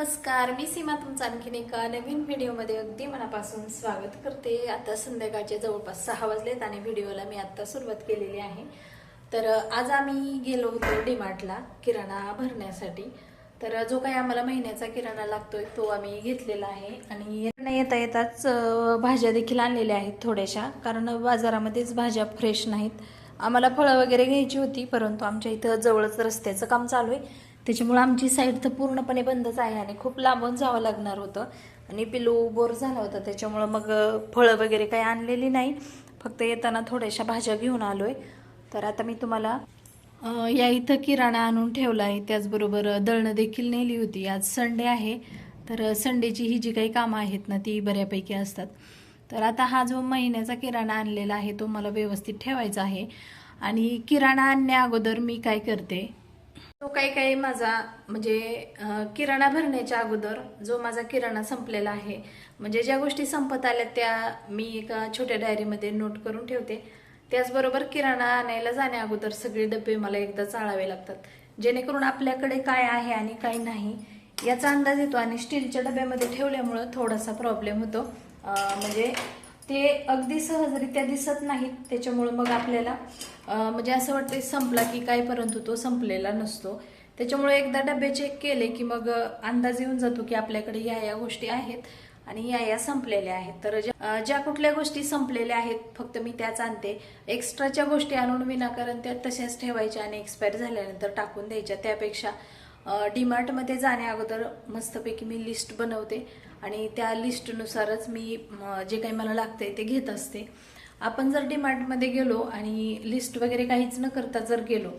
नमस्कार मी सीमा तुमचं आणखीन एका नवीन व्हिडिओमध्ये अगदी मनापासून स्वागत करते. आता संध्याकाळचे जवळपास सहा वाजलेत आणि व्हिडिओला मी आत्ता सुरुवात केलेली आहे. तर आज आम्ही गेलो होतो डीमार्टला किराणा भरण्यासाठी. तर जो काही आम्हाला महिन्याचा किराणा लागतोय तो आम्ही घेतलेला आहे. आणि येता येताच भाज्या देखील आणलेल्या आहेत थोड्याशा कारण बाजारामध्येच भाज्या फ्रेश नाहीत. आम्हाला फळं वगैरे घ्यायची होती परंतु आमच्या इथं जवळच रस्त्याचं काम चालू आहे. त्याच्यामुळं आमची साईड तर पूर्णपणे बंदच आहे आणि खूप लांबून जावं लागणार होतं. आणि पिलू बोर झाला होता त्याच्यामुळं मग फळं वगैरे काही आणलेली नाही. फक्त येताना थोड्याशा भाज्या घेऊन आलो आहे तर आता मी तुम्हाला या इथं किराणा आणून ठेवला आहे. त्याचबरोबर दळणं देखील नेली होती. आज संडे आहे. तर संडेची ही जी काही कामं आहेत ना ती बऱ्यापैकी असतात. तर आता हा जो महिन्याचा किराणा आणलेला आहे तो मला व्यवस्थित ठेवायचा आहे. आणि किराणा आणण्या अगोदर मी काय करते तो काही काही माझा म्हणजे किराणा भरण्याच्या अगोदर जो माझा किराणा संपलेला आहे म्हणजे ज्या गोष्टी संपत आल्या त्या मी एका छोट्या डायरीमध्ये नोट करून ठेवते. त्याचबरोबर किराणा आणायला जाण्या अगोदर सगळे डबे मला एकदा चाळावे लागतात. जेणेकरून आपल्याकडे काय आहे आणि काय नाही याचा अंदाज येतो आणि स्टीलच्या डब्यामध्ये ठेवल्यामुळं थोडासा प्रॉब्लेम होतो. म्हणजे ते अगदी सहजरित्या दिसत नाहीत त्याच्यामुळं मग आपल्याला म्हणजे असं वाटतं संपला की काय परंतु तो संपलेला नसतो. त्याच्यामुळे एकदा डबे चेक केले की मग अंदाज येऊन जातो की आपल्याकडे या या गोष्टी आहेत आणि या या संपलेल्या आहेत. तर ज्या ज्या कुठल्या गोष्टी संपलेल्या आहेत फक्त मी त्याच आणते. एक्स्ट्राच्या गोष्टी आणून विनाकारण त्या तशाच ठेवायच्या आणि एक्सपायर झाल्यानंतर टाकून द्यायच्या. त्यापेक्षा डीमार्टमध्ये जाण्या अगोदर मस्तपैकी मी लिस्ट बनवते आणि त्या लिस्टनुसारच मी जे काही मला लागतंय ते घेत असते. आपण जर डीमार्टमध्ये गेलो आणि लिस्ट वगैरे काहीच न करता जर गेलो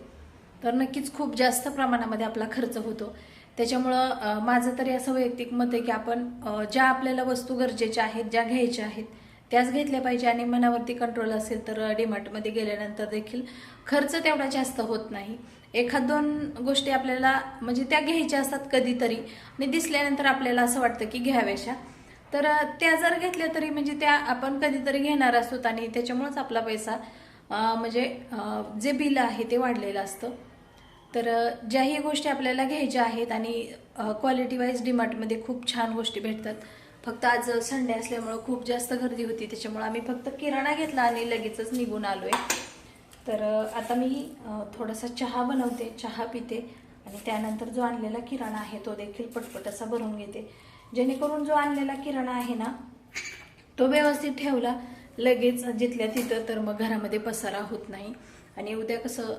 तर नक्कीच खूप जास्त प्रमाणामध्ये आपला खर्च होतो. त्याच्यामुळं माझं तरी असं वैयक्तिक मत आहे की आपण ज्या आपल्याला वस्तू गरजेच्या आहेत ज्या घ्यायच्या आहेत त्याच घेतल्या पाहिजे आणि मनावरती कंट्रोल असेल तर डीमार्टमध्ये गेल्यानंतर देखील खर्च तेवढा जास्त होत नाही. एखाद दोन गोष्टी आपल्याला म्हणजे त्या घ्यायच्या असतात कधीतरी आणि दिसल्यानंतर आपल्याला असं वाटतं की घ्याव्याशा. तर त्या जर घेतल्या तरी म्हणजे त्या आपण कधीतरी घेणार असतो आणि त्याच्यामुळंच आपला पैसा म्हणजे जे बिल आहे ते वाढलेलं असतं. तर ज्याही गोष्टी आपल्याला घ्यायच्या आहेत आणि क्वालिटी वाईज डीमार्टमध्ये खूप छान गोष्टी भेटतात. फक्त आज संडे असल्यामुळं खूप जास्त गर्दी होती त्याच्यामुळं आम्ही फक्त किराणा घेतला आणि लगेचच निघून आलो आहे तर आता मी थोडासा चहा बनवते चहा पिते आणि त्यानंतर जो आणलेला किराणा आहे तो देखील पटपट असा भरून घेते. जेणेकरून जो आणलेला किराणा आहे ना तो व्यवस्थित ठेवला लगेच जिथल्या तिथं तर मग घरामध्ये पसारा होत नाही. आणि उद्या कसं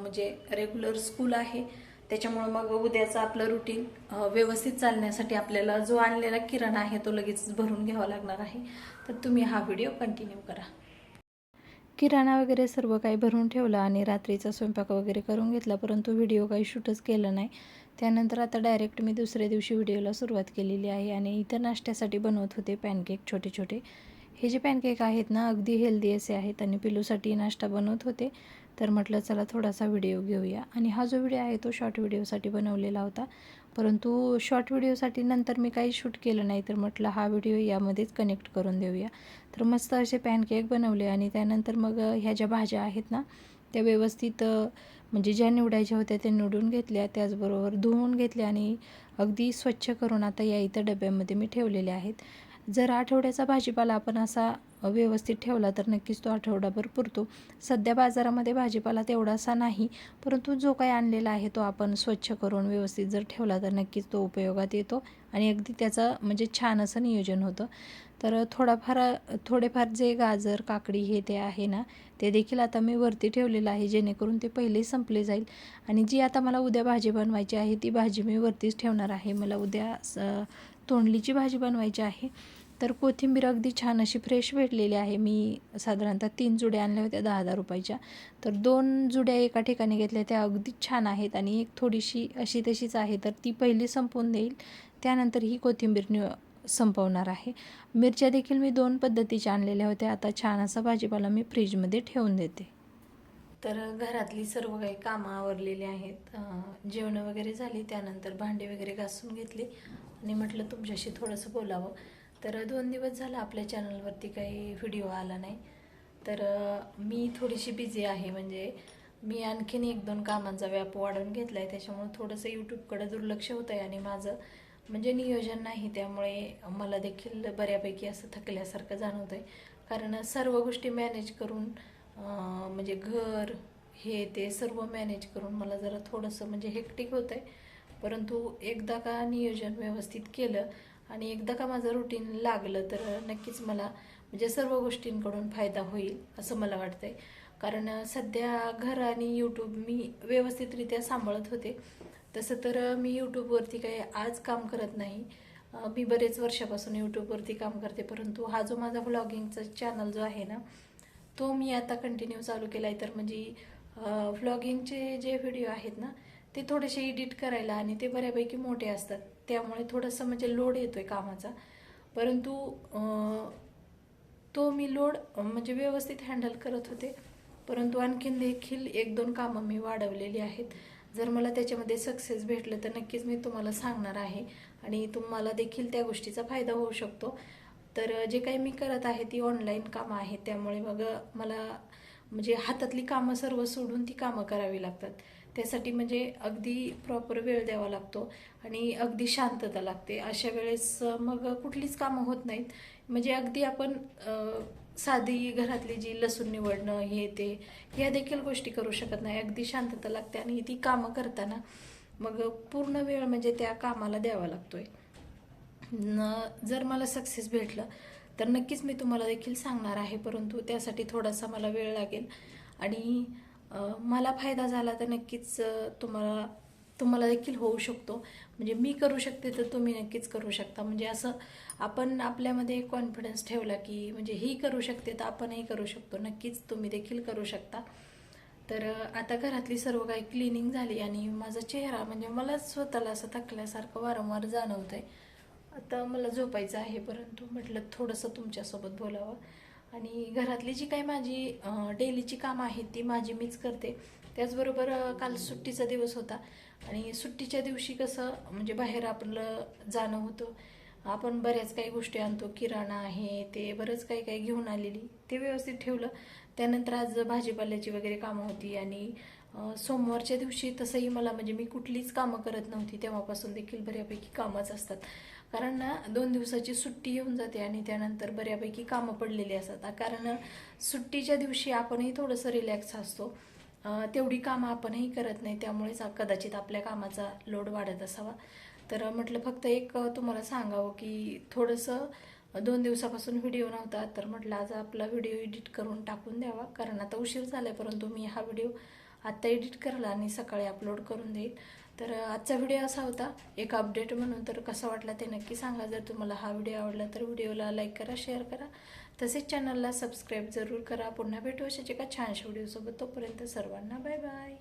म्हणजे रेग्युलर स्कूल आहे त्याच्यामुळं मग उद्याचं आपलं रुटीन व्यवस्थित चालण्यासाठी आपल्याला जो आणलेला किराणा आहे तो लगेच भरून घ्यावा लागणार आहे. तर तुम्ही हा व्हिडिओ कंटिन्यू करा. किराणा वगैरे सर्व काही भरून ठेवला आणि रात्रीचा स्वयंपाक वगैरे करून घेतला परंतु व्हिडिओ काही शूटच केलं नाही. त्यानंतर आता डायरेक्ट मी दुसऱ्या दिवशी व्हिडिओला सुरुवात केलेली आहे आणि इतर नाश्त्यासाठी बनवत होते पॅनकेक छोटे छोटे हे जे पॅनकेक आहेत ना अगदी हेल्दी असे आहेत आणि पिलूसाठी नाश्ता बनवत होते. तर म्हटलं चला थोडासा व्हिडिओ घेऊया. आणि हा जो व्हिडिओ आहे तो शॉर्ट व्हिडिओसाठी बनवलेला होता. परंतु शॉर्ट व्हिडिओसाठी नंतर मी काही शूट केलं नाही तर म्हटलं हा व्हिडिओ यामध्येच कनेक्ट करून देऊया. तर मस्त असे पॅनकेक बनवले आणि त्यानंतर मग ह्या ज्या भाज्या आहेत ना त्या व्यवस्थित म्हणजे ज्या निवडायच्या होत्या त्या निवडून घेतल्या त्याचबरोबर धुवून घेतल्या आणि अगदी स्वच्छ करून आता या इथं डब्यामध्ये मी ठेवलेले आहेत. जर आठवड्याचा भाजीपाला आपण असा व्यवस्थित ठेवला तर नक्कीच तो आठवडाभर पुरतो सध्या बाजारामध्ये भाजीपाला तेवढासा नाही परंतु जो काही आणलेला आहे तो आपण स्वच्छ करून व्यवस्थित जर ठेवला तर नक्कीच तो उपयोगात येतो आणि अगदी त्याचं म्हणजे छान असं नियोजन होतं. तर थोडाफार थोडेफार जे गाजर काकडी हे ते आहे ना ते देखील आता मी वरती ठेवलेलं आहे जेणेकरून ते पहिले संपले जाईल. आणि जी आता मला उद्या भाजी बनवायची आहे ती भाजी मी वरतीच ठेवणार आहे. मला उद्या स- तोंडलीची भाजी बनवायची आहे. तर कोथिंबीर अगदी छान अशी फ्रेश भेटलेली आहे. मी साधारणतः तीन जुड्या आणल्या होत्या दहा हजार रुपयाच्या. तर दोन जुड्या एका ठिकाणी घेतल्या त्या अगदी छान आहेत आणि एक थोडीशी अशी तशीच आहे. तर ती पहिली संपवून देईल. त्यानंतर ही कोथिंबीर नि संपवणार आहे. मिरच्या देखील मी दोन पद्धतीच्या आणलेल्या होत्या. आता छान असा भाजीपाला मी फ्रीजमध्ये ठेवून देते. तर घरातली सर्व काही कामं आवरलेली आहेत. जेवणं वगैरे झाली त्यानंतर भांडी वगैरे घासून घेतली आणि म्हटलं तुमच्याशी थोडंसं बोलावं. तर दोन दिवस झालं आपल्या चॅनलवरती काही व्हिडिओ आला नाही. तर मी थोडीशी बिझी आहे. म्हणजे मी आणखीन एक दोन कामांचा व्याप वाढवून घेतला आहे त्याच्यामुळे थोडंसं यूट्यूबकडे दुर्लक्ष होतं आहे आणि माझं म्हणजे नियोजन नाही. त्यामुळे मला देखील बऱ्यापैकी असं थकल्यासारखं जाणवतं आहे कारण सर्व गोष्टी मॅनेज करून म्हणजे घर हे ते सर्व मॅनेज करून मला जरा थोडंसं म्हणजे हेक्टिक होतं आहे परंतु एकदा का नियोजन व्यवस्थित केलं आणि एकदा का माझं रुटीन लागलं तर नक्कीच मला म्हणजे सर्व गोष्टींकडून फायदा होईल असं मला वाटतं आहे कारण सध्या घर आणि यूट्यूब मी व्यवस्थितरित्या सांभाळत होते. तसं तर मी यूट्यूबवरती काही आज काम करत नाही. मी बरेच वर्षापासून यूट्यूबवरती काम करते परंतु हा जो माझा ब्लॉगिंगचा चॅनल जो आहे ना तो मी आता कंटिन्यू चालू केला आहे तर म्हणजे व्लॉगिंगचे जे व्हिडिओ आहेत ना ते थोडेसे एडिट करायला आणि ते बऱ्यापैकी मोठे असतात. त्यामुळे थोडंसं म्हणजे लोड येतो आहे कामाचा. परंतु तो मी लोड म्हणजे व्यवस्थित हँडल करत होते. परंतु आणखीन देखील एक दोन कामं मी वाढवलेली आहेत. जर मला त्याच्यामध्ये सक्सेस भेटलं तर नक्कीच मी तुम्हाला सांगणार आहे. आणि तुम्हाला देखील त्या गोष्टीचा फायदा होऊ शकतो. तर जे काही मी करत आहे ती ऑनलाईन कामं आहेत त्यामुळे मग मला म्हणजे हातातली कामं सर्व सोडून ती कामं करावी लागतात. त्यासाठी म्हणजे अगदी प्रॉपर वेळ द्यावा लागतो आणि अगदी शांतता लागते. अशा वेळेस मग कुठलीच कामं होत नाहीत. म्हणजे अगदी आपण साधी घरातली जी लसूण निवडणं हे ते ह्या देखील गोष्टी करू शकत नाही. अगदी शांतता लागते आणि ती कामं करताना मग पूर्ण वेळ म्हणजे त्या कामाला द्यावा लागतो आहे न जर मला सक्सेस भेटलं तर नक्कीच मी तुम्हाला देखील सांगणार आहे. परंतु त्यासाठी थोडासा मला वेळ लागेल. आणि मला फायदा झाला तर नक्कीच तुम्हाला तुम्हाला देखील होऊ शकतो. म्हणजे मी करू शकते तर तुम्ही नक्कीच करू शकता. म्हणजे असं आपण आपल्यामध्ये कॉन्फिडन्स ठेवला की म्हणजे ही करू शकते तर आपणही करू शकतो. नक्कीच तुम्ही देखील करू शकता. तर आता घरातली सर्व काही क्लिनिंग झाली आणि माझा चेहरा म्हणजे मला स्वतःला असं थकल्यासारखं वारंवार जाणवत आहे आता मला झोपायचं आहे परंतु म्हटलं थोडंसं तुमच्यासोबत बोलावं. आणि घरातली जी काही माझी डेलीची कामं आहेत ती माझी मीच करते. त्याचबरोबर काल सुट्टीचा दिवस होता. आणि सुट्टीच्या दिवशी कसं म्हणजे बाहेर आपलं जाणं होतं. आपण बऱ्याच काही गोष्टी आणतो किराणा आहे ते बरंच काही काही घेऊन आलेली ते व्यवस्थित ठेवलं. त्यानंतर आज भाजीपाल्याची वगैरे कामं होती आणि सोमवारच्या दिवशी तसंही मला म्हणजे मी कुठलीच कामं करत नव्हती. तेव्हापासून देखील बऱ्यापैकी कामच असतात. कारण ना दोन दिवसाची सुट्टी येऊन जाते आणि त्यानंतर बऱ्यापैकी कामं पडलेली असतात. कारण सुट्टीच्या दिवशी आपणही थोडंसं रिलॅक्स असतो. तेवढी कामं आपणही करत नाही त्यामुळेच कदाचित आपल्या कामाचा लोड वाढत असावा. तर म्हटलं फक्त एक तुम्हाला सांगावं की थोडंसं दोन दिवसापासून व्हिडिओ नव्हता तर म्हटलं आज आपला व्हिडिओ एडिट करून टाकून द्यावा. कारण आता उशीर झाला आहे परंतु मी हा व्हिडिओ आत्ता एडिट करला आणि सकाळी अपलोड करून देईल. तर आजचा व्हिडिओ असा होता. एक अपडेट म्हणून तर कसा वाटला ते नक्की सांगा. जर तुम्हाला हा व्हिडिओ आवडला तर व्हिडिओला लाईक करा शेअर करा. तसेच चॅनलला सबस्क्राईब जरूर करा. पुन्हा भेटू अशाच एका छानशा व्हिडिओसोबत तोपर्यंत सर्वांना बाय बाय